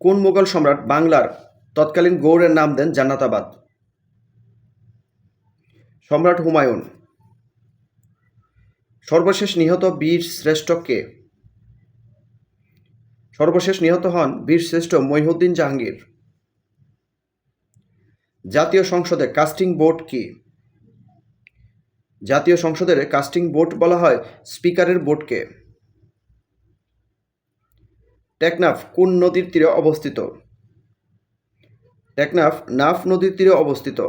কোন মুঘল সম্রাট বাংলার তৎকালীন গৌড়ের নাম দেন জান্নাতাবাদ? সম্রাট হুমায়ুন। সর্বশেষ নিহত বীর শ্রেষ্ঠ কে? সর্বশেষ নিহত হন বীর শ্রেষ্ঠ মহিউদ্দিন জাহাঙ্গীর। জাতীয় সংসদে কাস্টিং বোর্ড কি? জাতীয় সংসদের কাস্টিং বোর্ড বলা হয় স্পিকারের বোর্ডকে টেকনাফ কোন নদীর তীরে অবস্থিত? টেকনাফ নাফ নদীর তীরে অবস্থিত।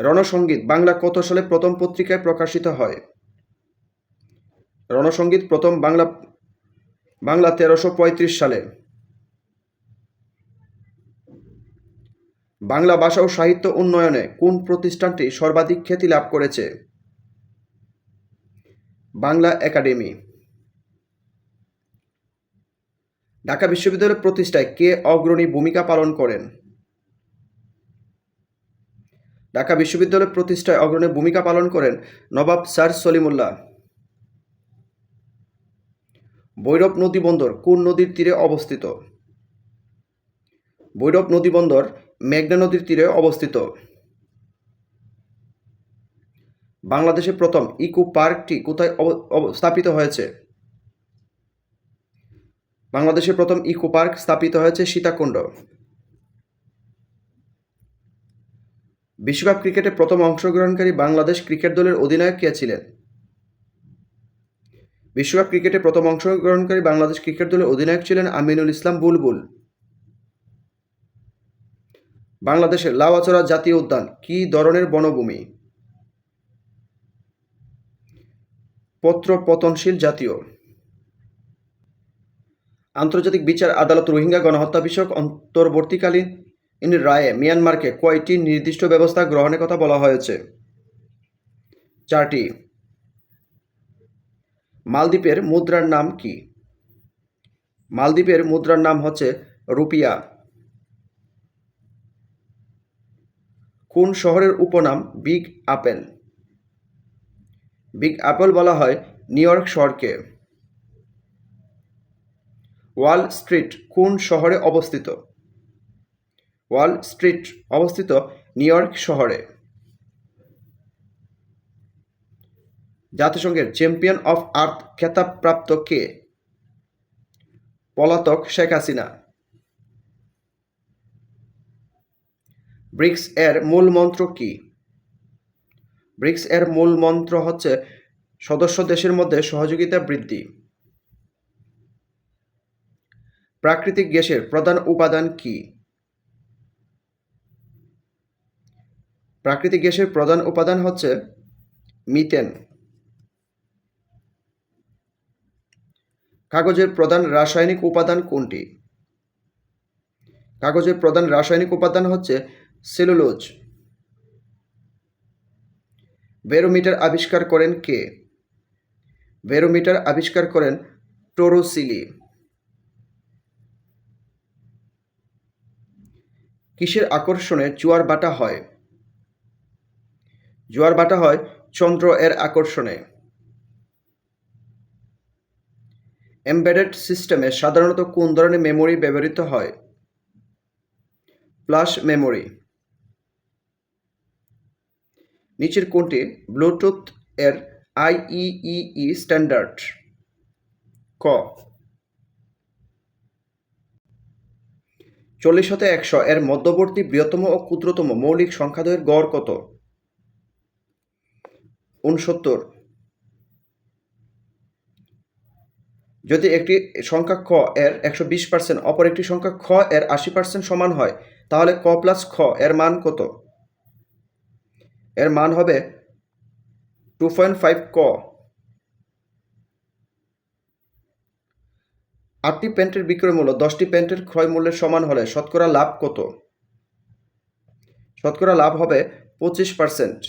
রণসঙ্গীত বাংলা কত সালে প্রথম পত্রিকায় প্রকাশিত হয়? রণসঙ্গীত প্রথম বাংলা বাংলা তেরোশো পঁয়ত্রিশ সালে। বাংলা ভাষা ও সাহিত্য উন্নয়নে কোন প্রতিষ্ঠানটি সর্বাধিক খ্যাতি লাভ করেছে? বাংলা একাডেমি। ঢাকা বিশ্ববিদ্যালয় প্রতিষ্ঠায় কে অগ্রণী ভূমিকা পালন করেন? ঢাকা বিশ্ববিদ্যালয় প্রতিষ্ঠায় অগ্রণী ভূমিকা পালন করেন নবাব স্যার সলিমুল্লাহ। ভৈরব নদী বন্দর কোন নদীর তীরে অবস্থিত? ভৈরব নদী বন্দর মেঘনা নদীর তীরে অবস্থিত। বাংলাদেশে প্রথম ইকো পার্কটি কোথায় স্থাপিত হয়েছে? বাংলাদেশে প্রথম ইকো পার্ক স্থাপিত হয়েছে সীতাকুণ্ড। বিশ্বকাপ ক্রিকেটে প্রথম অংশগ্রহণকারী বাংলাদেশ ক্রিকেট দলের অধিনায়ক কে ছিলেন? বিশ্বকাপ ক্রিকেটে প্রথম অংশগ্রহণকারী বাংলাদেশ ক্রিকেট দলের অধিনায়ক ছিলেন আমিনুল ইসলাম বুলবুল। বাংলাদেশের লাউয়াচড়া জাতীয় উদ্যান কি ধরনের বনভূমি? পত্র পতনশীল জাতীয়। আন্তর্জাতিক বিচার আদালত রোহিঙ্গা গণহত্যা বিষয়ক অন্তর্বর্তীকালীন রায়ে মিয়ানমারকে কয়টি নির্দিষ্ট ব্যবস্থা গ্রহণের কথা বলা হয়েছে। চারটি। মালদ্বীপের মুদ্রার নাম কি? মালদ্বীপের মুদ্রার নাম হচ্ছে রুপিয়া। কোন শহরের উপনাম বিগ আপেল? বিগ আপেল বলা হয় নিউ ইয়র্ক শহরকে। ওয়াল স্ট্রিট কোন শহরে অবস্থিত? ওয়াল স্ট্রিট অবস্থিত নিউ ইয়র্ক শহরে। জাতিসংঘের চ্যাম্পিয়ন অফ আর্থ খেতাবপ্রাপ্ত কে? পলাতক শেখ হাসিনা। ব্রিক্স এর মূল মন্ত্র কি? ব্রিক্স এর মূল মন্ত্র হচ্ছে, সদস্য দেশের মধ্যে সহযোগিতা বৃদ্ধি। প্রাকৃতিক গ্যাসের প্রধান উপাদান কি? প্রাকৃতিক গ্যাসের প্রধান উপাদান হচ্ছে মিথেন। কাগজের প্রধান রাসায়নিক উপাদান কোনটি? কাগজের প্রধান রাসায়নিক উপাদান হচ্ছে সেলুলোজ। বেরোমিটার আবিষ্কার করেন কে? বেরোমিটার আবিষ্কার করেন টোরোসিলি। কিসের আকর্ষণে জোয়ার বাটা হয়? জোয়ার বাটা হয় চন্দ্র এর আকর্ষণে। এমবেডেড সিস্টেমে সাধারণত কোন ধরনের মেমোরি ব্যবহৃত হয়? Flash memory. নিচের কোনটি ব্লুটুথ এর আইইই স্ট্যান্ডার্ড। ক চল্লিশ হতে একশো। এর মধ্যবর্তী বৃহত্তম ও ক্ষুদ্রতম মৌলিক সংখ্যাদ্বয়ের গড় কত? উনসত্তর যদি একটি সংখ্যা খ এর একশো বিশ পার্সেন্ট অপর একটি সংখ্যা খ এর আশি পার্সেন্ট সমান হয়, তাহলে ক প্লাস খ এর মান কত? এর মান হবে টু পয়েন্ট ফাইভ ক। আটটি প্যান্টের বিক্রয় মূল্য দশটি প্যান্টের ক্রয় মূল্যের সমান হলে শতকরা লাভ কত? শতকরা লাভ হবে পঁচিশ পার্সেন্ট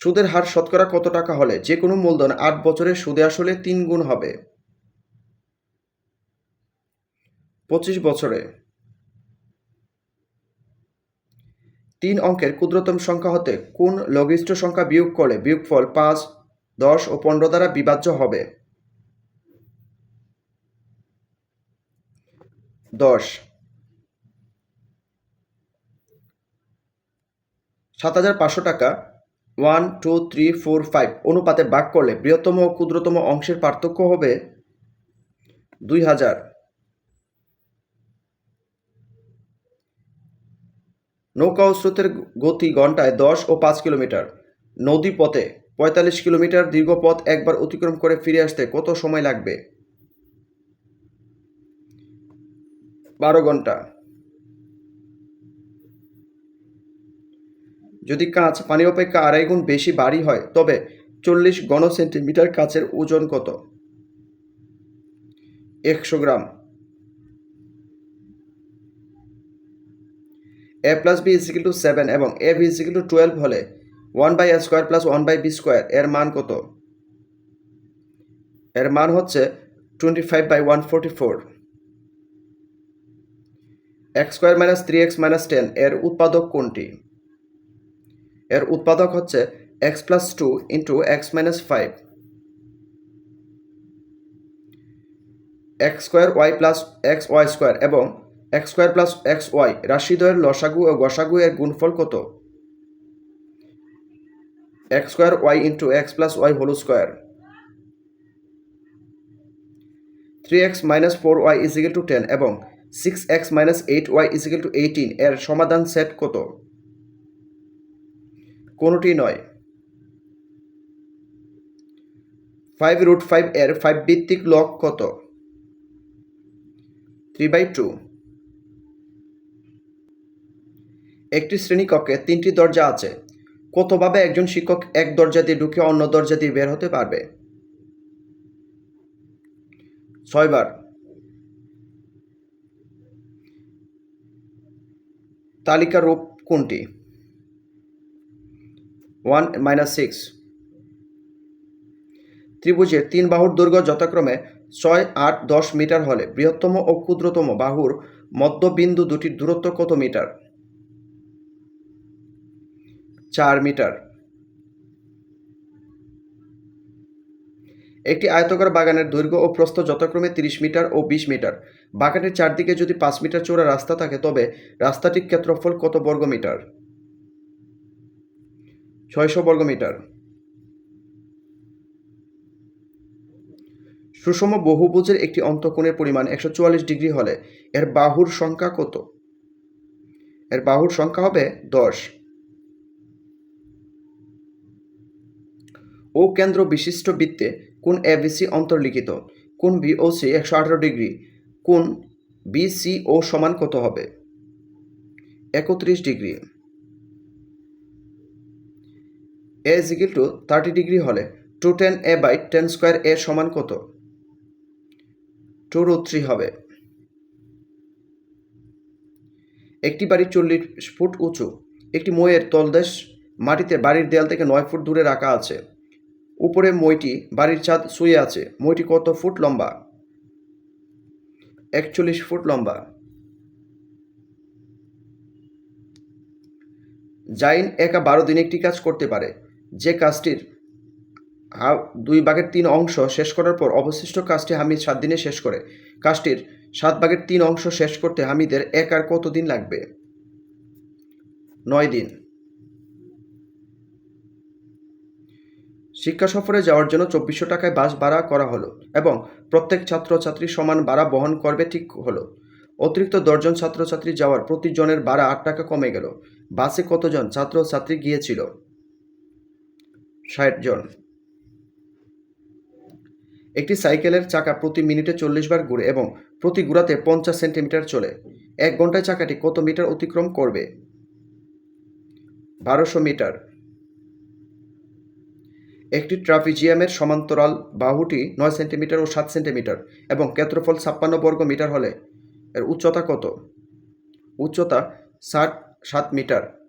সুদের হার শতকরা কত টাকা হলে? যে কোনো মূলধন আট বছরের সুদে আসলে তিন গুণ হবে। পঁচিশ বছরে। তিন অঙ্কের ক্ষুদ্রতম সংখ্যা হতে কোন লঘিষ্ঠ সংখ্যা বিয়োগ করলে বিয়োগফল পাঁচ দশ ও পনেরো দ্বারা বিভাজ্য হবে। দশ। সাত হাজার পাঁচশো টাকা। One, two, three, four, five অনুপাতে ভাগ করলে বৃহত্তম ও ক্ষুদ্রতম অংশের পার্থক্য হবে দুই হাজার। নৌকা ও স্রোতের গতি ঘন্টায় দশ ও পাঁচ কিলোমিটার। নদী পথে পঁয়তাল্লিশ কিলোমিটার দীর্ঘ পথ একবার অতিক্রম করে ফিরে আসতে কত সময় লাগবে? বারো ঘণ্টা। যদি কাঁচ পানি অপেক্ষা আড়াই গুণ বেশি ভারী হয়, তবে চল্লিশ ঘন সেন্টিমিটার কাঁচের ওজন কত? একশো গ্রাম। A plus B is equal to seven এবং A B is equal to twelve হলে one by A square plus one by B square, এর মান কত? এর মান হচ্ছে twenty five by one forty four. X square minus three X minus ten, এর উৎপাদক কোনটি? এর উৎপাদক হচ্ছে X plus two into X minus five. X square Y plus X Y square এবং X square plus X Y, রাশিদ্বয়ের লসাগু ও গসাগু এর গুণফল কত? X square Y into X plus Y whole square. Three X minus four Y is equal to ten এবং six X minus eight Y is equal to eighteen এর সমাধান set কত? কোনোটি নয়। ফাইভ রুট ফাইভ এর five ভিত্তিক log কত? Three by two একটি শ্রেণীকক্ষে তিনটি দরজা আছে। কতভাবে একজন শিক্ষক এক দরজা দিয়ে ঢুকে অন্য দরজা দিয়ে বের হতে পারবে? ছয়বার। তালিকা রূপ কোনটি? One minus six. ত্রিভুজের তিন বাহুর দৈর্ঘ্য যথাক্রমে ছয়, আট, দশ মিটার হলে বৃহত্তম ও ক্ষুদ্রতম বাহুর মধ্যবিন্দু দুটির দূরত্ব কত মিটার? চার মিটার। একটি আয়তকার বাগানের দৈর্ঘ্য ও প্রস্থ যথাক্রমে তিরিশ মিটার ও বিশ মিটার। বাগানের চারদিকে যদি পাঁচ মিটার চৌড়া রাস্তা থাকে, তবে রাস্তাটির ক্ষেত্রফল কত বর্গ মিটার? ছয়শো বর্গ মিটার। সুষম বহুভুজের একটি অন্তঃকোণের পরিমাণ একশো চুয়াল্লিশ ডিগ্রি হলে এর বাহুর সংখ্যা কত? এর বাহুর সংখ্যা হবে দশ। ও কেন্দ্র বিশিষ্ট বৃত্তে কোন এবিসি অন্তর্লিখিত? কোন বিওসি একশো আঠারো ডিগ্রি? কোন বিসিও সমান কত হবে? একত্রিশ degree. A is equal to thirty degree হলে two ten A by ten square এর সমান কত? টু রুট থ্রি হবে। একটি বাড়ি চল্লিশ ফুট উঁচু, একটি মইয়ের তলদেশ মাটিতে বাড়ির দেয়াল থেকে নয় ফুট দূরে রাখা আছে। উপরে মইটি, বাড়ির ছাদ শুয়ে আছে। মইটি কত ফুট লম্বা? একচল্লিশ ফুট লম্বা। জাইন একা বারো দিন একটি কাজ করতে পারে। যে কাজটির দুই ভাগের তিন অংশ শেষ করার পর অবশিষ্ট কাজটি হামিদ সাত দিনে শেষ করে। কাজটির সাত ভাগের তিন অংশ শেষ করতে হামিদের এক আর কত দিন লাগবে? নয় দিন। শিক্ষা সফরে যাওয়ার জন্য চব্বিশশো টাকায় বাস ভাড়া করা হলো এবং প্রত্যেক ছাত্রছাত্রী সমান ভাড়া বহন করবে ঠিক হলো। অতিরিক্ত দশজন ছাত্রছাত্রী যাওয়ার প্রতিজনের ভাড়া আট টাকা কমে গেল। বাসে কতজন ছাত্রছাত্রী গিয়েছিল? ষাট জন। একটি সাইকেলের চাকা প্রতি মিনিটে চল্লিশ বার ঘুরে এবং প্রতি ঘোরাতে পঞ্চাশ সেন্টিমিটার চলে। এক ঘন্টায় চাকাটি কত মিটার অতিক্রম করবে? বারোশো মিটার। একটি ট্রাফিজিয়ামের সমান্তরাল বাহুটি নয় সেন্টিমিটার ও সাত সেন্টিমিটার এবং ক্ষেত্রফল ছাপ্পান্ন বর্গ মিটার হলে এর উচ্চতা কত? উচ্চতা ষাট, সাত মিটার।